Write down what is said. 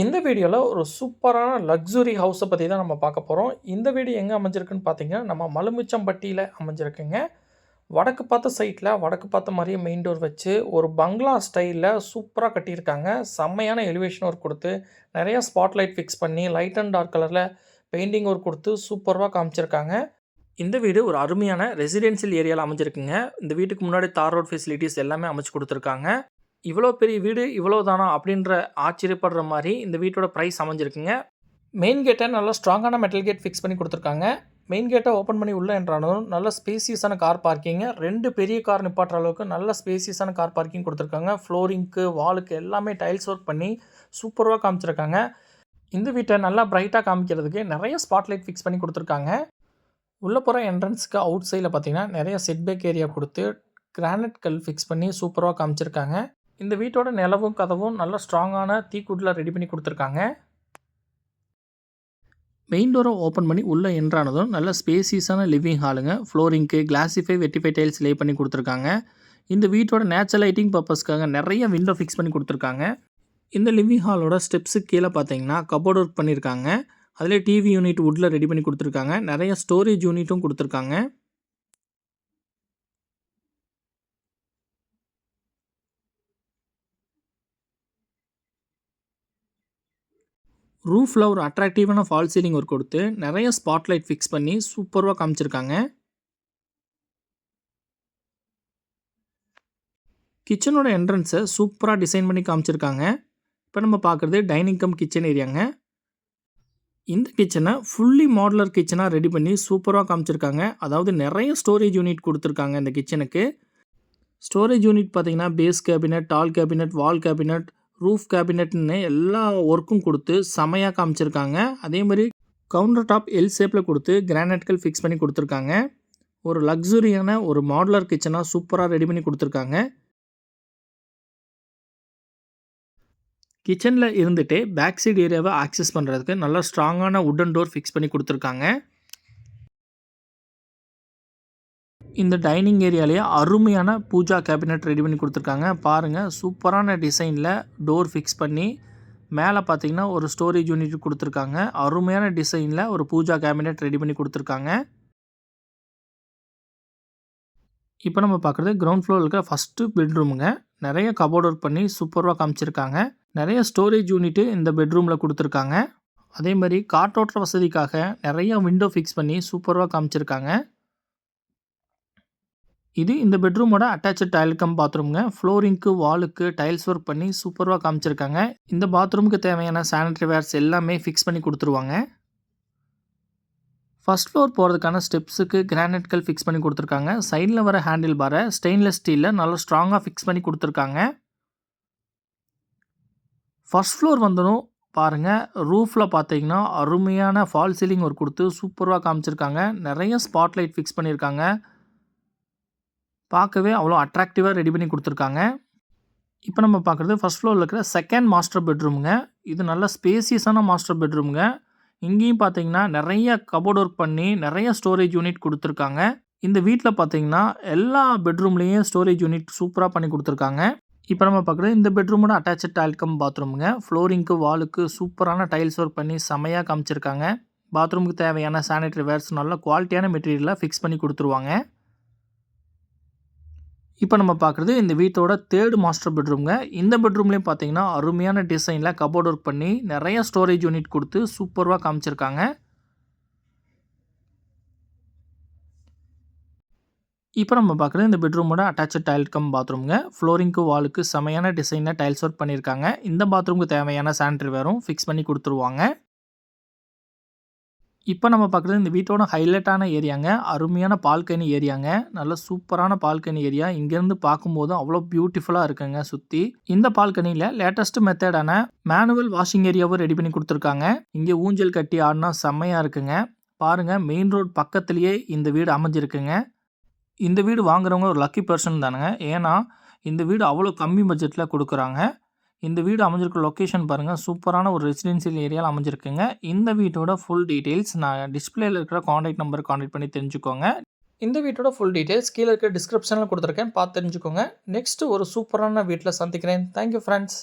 இந்த வீடியோவில் ஒரு சூப்பரான லக்ஸுரி ஹவுஸை பற்றி தான் நம்ம பார்க்க போகிறோம் இந்த வீடு எங்கே அமைஞ்சிருக்குன்னு பார்த்தீங்கன்னா நம்ம மலுமிச்சம்பட்டியில் அமைஞ்சிருக்குங்க. வடக்கு பார்த்த சைட்டில் வடக்கு பார்த்த மாதிரியே மெயின் டோர் வச்சு ஒரு பங்களா ஸ்டைலில் சூப்பராக கட்டியிருக்காங்க. செம்மையான எலிவேஷன் ஒர்க் கொடுத்து நிறைய ஸ்பாட்லைட் ஃபிக்ஸ் பண்ணி லைட் அண்ட் டார்க் கலரில் பெயிண்டிங் ஒர்க் கொடுத்து சூப்பராக காமிச்சிருக்காங்க. இந்த வீடு ஒரு அருமையான ரெசிடென்சியல் ஏரியாவில் அமைஞ்சிருக்குங்க. இந்த வீட்டுக்கு முன்னாடி தார் ரோட் ஃபெசிலிட்டிஸ் எல்லாமே அமைச்சு கொடுத்துருக்காங்க. இவ்வளோ பெரிய வீடு இவ்வளோ தானா அப்படின்ற ஆச்சரியப்படுற மாதிரி இந்த வீட்டோட ப்ரைஸ் அமைஞ்சிருக்குங்க. மெயின் கேட்டை நல்லா ஸ்ட்ராங்கான மெட்டல் கேட் ஃபிக்ஸ் பண்ணி கொடுத்துருக்காங்க. மெயின் கேட்டை ஓப்பன் பண்ணி உள்ளே என்றாலும் நல்ல ஸ்பேசியஸான கார் பார்க்கிங்க ரெண்டு பெரிய கார் நிப்பாட்டுற அளவுக்கு நல்ல ஸ்பேசியஸான கார் பார்க்கிங் கொடுத்துருக்காங்க. ஃப்ளோரிங்க்கு வாலுக்கு எல்லாமே டைல்ஸ் ஒர்க் பண்ணி சூப்பராக காமிச்சிருக்காங்க. இந்த வீட்டை நல்லா பிரைட்டாக காமிக்கிறதுக்கு நிறைய ஸ்பாட்லைட் ஃபிக்ஸ் பண்ணி கொடுத்துருக்காங்க. உள்ளே போகிற என்ட்ரன்ஸ்க்கு அவுட் சைடில் பார்த்தீங்கன்னா நிறைய செட்பேக் ஏரியா கொடுத்து கிரானைட் கல் ஃபிக்ஸ் பண்ணி சூப்பராக காமிச்சிருக்காங்க. இந்த வீட்டோட நிலவும் கதவும் நல்ல ஸ்ட்ராங்கான தீக்குட்டில் ரெடி பண்ணி கொடுத்துருக்காங்க. மெயின் டோரை ஓப்பன் பண்ணி உள்ளே என்ட்ரானதும் நல்ல ஸ்பேசியஸான லிவிங் ஹாலுங்க ஃப்ளோரிங்க்கு கிளாசிஃபை வெட்டிஃபை டைல்ஸ் லே பண்ணி கொடுத்துருக்காங்க. இந்த வீட்டோட நேச்சுரல் லைட்டிங் பர்பஸ்க்காக நிறைய விண்டோ ஃபிக்ஸ் பண்ணி கொடுத்துருக்காங்க. இந்த லிவிங் ஹாலோட ஸ்டெப்ஸுக்கு கீழே பார்த்தீங்கன்னா கபோர்ட் ஒர்க் பண்ணியிருக்காங்க அதில் டிவி யூனிட் வுட்டில் ரெடி பண்ணி கொடுத்துருக்காங்க. நிறைய ஸ்டோரேஜ் யூனிட்டும் கொடுத்துருக்காங்க. ரூஃபில் ஒரு அட்ராக்டிவான ஃபால் சீலிங் ஒர்க் கொடுத்து நிறைய ஸ்பாட்லைட் ஃபிக்ஸ் பண்ணி சூப்பராக காமிச்சிருக்காங்க. கிச்சனோட என்ட்ரன்ஸை சூப்பராக டிசைன் பண்ணி காமிச்சிருக்காங்க. இப்போ நம்ம பார்க்குறது டைனிங் கம் கிச்சன் ஏரியாங்க இந்த கிச்சனை ஃபுல்லி மாடுலர் கிச்சனாக ரெடி பண்ணி சூப்பராக காமிச்சிருக்காங்க. அதாவது நிறைய ஸ்டோரேஜ் யூனிட் கொடுத்துருக்காங்க இந்த கிச்சனுக்கு ஸ்டோரேஜ் யூனிட் பார்த்தீங்கன்னா base cabinet tall cabinet wall cabinet roof கேபினட்னு எல்லா ஒர்க்கும் கொடுத்து செமையாக காமிச்சிருக்காங்க. அதே மாதிரி கவுண்டர் டாப் எல் ஷேப்பில் கொடுத்து கிரானைட்கள் ஃபிக்ஸ் பண்ணி கொடுத்துருக்காங்க. ஒரு லக்ஸுரியான ஒரு மாடுலர் கிச்சனாக சூப்பராக ரெடி பண்ணி கொடுத்துருக்காங்க. கிச்சனில் இருந்துகிட்டே பேக் சைடு ஏரியாவை ஆக்சஸ் பண்ணுறதுக்கு நல்லா ஸ்ட்ராங்கான உட்டன் டோர் ஃபிக்ஸ் பண்ணி கொடுத்துருக்காங்க. இந்த டைனிங் ஏரியாலேயே அருமையான பூஜா கேபினெட் ரெடி பண்ணி கொடுத்துருக்காங்க. பாருங்கள் சூப்பரான டிசைனில் டோர் ஃபிக்ஸ் பண்ணி மேலே பார்த்தீங்கன்னா ஒரு ஸ்டோரேஜ் யூனிட் கொடுத்துருக்காங்க. அருமையான டிசைனில் ஒரு பூஜா கேபினெட் ரெடி பண்ணி கொடுத்துருக்காங்க. இப்போ நம்ம பார்க்குறது கிரவுண்ட் ஃப்ளோரில் இருக்கிற ஃபஸ்ட்டு பெட்ரூமுங்க நிறைய கபோர்ட் ஒர்க் பண்ணி சூப்பராக காமிச்சிருக்காங்க. நிறைய ஸ்டோரேஜ் யூனிட்டு இந்த பெட்ரூமில் கொடுத்துருக்காங்க. அதே மாதிரி காற்றோட்ட வசதிக்காக நிறைய விண்டோ ஃபிக்ஸ் பண்ணி சூப்பராக காமிச்சிருக்காங்க. இது இந்த பெட்ரூமோட அட்டாச்சு டைல் கம் பாத்ரூம்ங்க ஃப்ளோரிங்க்கு வாலுக்கு டைல்ஸ் ஒர்க் பண்ணி சூப்பராக காமிச்சிருக்காங்க. இந்த பாத்ரூமுக்கு தேவையான சானிடரி வேர்ஸ் எல்லாமே ஃபிக்ஸ் பண்ணி கொடுத்துருவாங்க. ஃபஸ்ட் ஃப்ளோர் போகிறதுக்கான ஸ்டெப்ஸுக்கு கிரானைட்கள் ஃபிக்ஸ் பண்ணி கொடுத்துருக்காங்க. சைடில் வர ஹேண்டில் பாரை ஸ்டெயின்லெஸ் ஸ்டீலில் நல்லா ஸ்ட்ராங்காக ஃபிக்ஸ் பண்ணி கொடுத்துருக்காங்க. ஃபஸ்ட் ஃப்ளோர் வந்ததும் பாருங்கள் ரூஃபில் பார்த்தீங்கன்னா அருமையான ஃபால் சீலிங் ஒர்க் கொடுத்து சூப்பராக காமிச்சிருக்காங்க. நிறைய ஸ்பாட்லைட் ஃபிக்ஸ் பண்ணியிருக்காங்க பார்க்கவே அவ்வளோ அட்ராக்டிவாக ரெடி பண்ணி கொடுத்துருக்காங்க. இப்போ நம்ம பார்க்குறது ஃபஸ்ட் ஃப்ளோரில் இருக்கிற செகண்ட் மாஸ்டர் பெட்ரூமுங்க இது நல்ல ஸ்பேசியஸான மாஸ்டர் பெட்ரூமுங்க இங்கேயும் பார்த்தீங்கன்னா நிறைய கபோர்ட் ஒர்க் பண்ணி நிறைய ஸ்டோரேஜ் யூனிட் கொடுத்துருக்காங்க. இந்த வீட்டில் பார்த்தீங்கன்னா எல்லா பெட்ரூம்லேயும் ஸ்டோரேஜ் யூனிட் சூப்பராக பண்ணி கொடுத்துருக்காங்க. இப்போ நம்ம பார்க்குறது இந்த பெட்ரூமோட அட்டாச்சு டால்கம் பாத்ரூமுங்க ஃப்ளோரிங்க்கு வாலுக்கு சூப்பரான டைல்ஸ் ஒர்க் பண்ணி செமையாக காமிச்சிருக்காங்க. பாத்ரூமுக்கு தேவையான சானிடரி வேர்ஸ் நல்ல குவாலிட்டியான மெட்டீரியலாக ஃபிக்ஸ் பண்ணி கொடுத்துருவாங்க. இப்போ நம்ம பார்க்குறது இந்த வீட்டோட தேர்டு மாஸ்டர் பெட்ரூம்ங்க இந்த பெட்ரூம்லேயும் பார்த்தீங்கன்னா அருமையான டிசைனில் கபோர்ட் ஒர்க் பண்ணி நிறைய ஸ்டோரேஜ் யூனிட் கொடுத்து சூப்பராக காமிச்சிருக்காங்க. இப்போ நம்ம பார்க்குறது இந்த பெட்ரூமோட அட்டாச்சு டைல் கம் பாத்ரூம்ங்க ஃப்ளோரிங்க்கு வாலுக்கு செமையான டிசைனில் டைல்ஸ் ஒர்க் பண்ணியிருக்காங்க. இந்த பாத்ரூமுக்கு தேவையான சானிடரி வேரும் ஃபிக்ஸ் பண்ணி கொடுத்துருவாங்க. இப்போ நம்ம பார்க்குறது இந்த வீட்டோட ஹைலைட்டான ஏரியாங்க அருமையான பால்கனி ஏரியாங்க நல்ல சூப்பரான பால்கனி ஏரியா இங்கேருந்து பார்க்கும்போதும் அவ்வளோ பியூட்டிஃபுல்லாக இருக்குங்க சுற்றி இந்த பால்கனியில் லேட்டஸ்ட் மெத்தடான மேனுவல் வாஷிங் ஏரியாவும் ரெடி பண்ணி கொடுத்துருக்காங்க. இங்கே ஊஞ்சல் கட்டி ஆடினா செம்மையாக இருக்குங்க. பாருங்கள் மெயின் ரோட் பக்கத்துலேயே இந்த வீடு அமைஞ்சிருக்குங்க. இந்த வீடு வாங்குறவங்க ஒரு லக்கி பர்சன் தானுங்க. ஏன்னா இந்த வீடு அவ்வளோ கம்மி பட்ஜெட்டில் கொடுக்குறாங்க. இந்த வீடு அமைஞ்சிருக்க லொக்கேஷன் பாருங்கள் சூப்பரான ஒரு ரெசிடென்சியல் ஏரியாவில் அமைஞ்சிருக்குங்க. இந்த வீட்டோட ஃபுல் டீட்டெயில்ஸ் நான் டிஸ்பிளேயில் இருக்கிற காண்டாக்ட் நம்பர் காண்டாக்ட் பண்ணி தெரிஞ்சுக்கோங்க. இந்த வீட்டோட ஃபுல் டீட்டெயில்ஸ் கீழே இருக்க டிஸ்கிரிப்ஷனில் கொடுத்துருக்கேன். பார்த்து தெரிஞ்சுக்கோங்க. நெக்ஸ்ட்டு ஒரு சூப்பரான வீட்டில் சந்திக்கிறேன். Thank you friends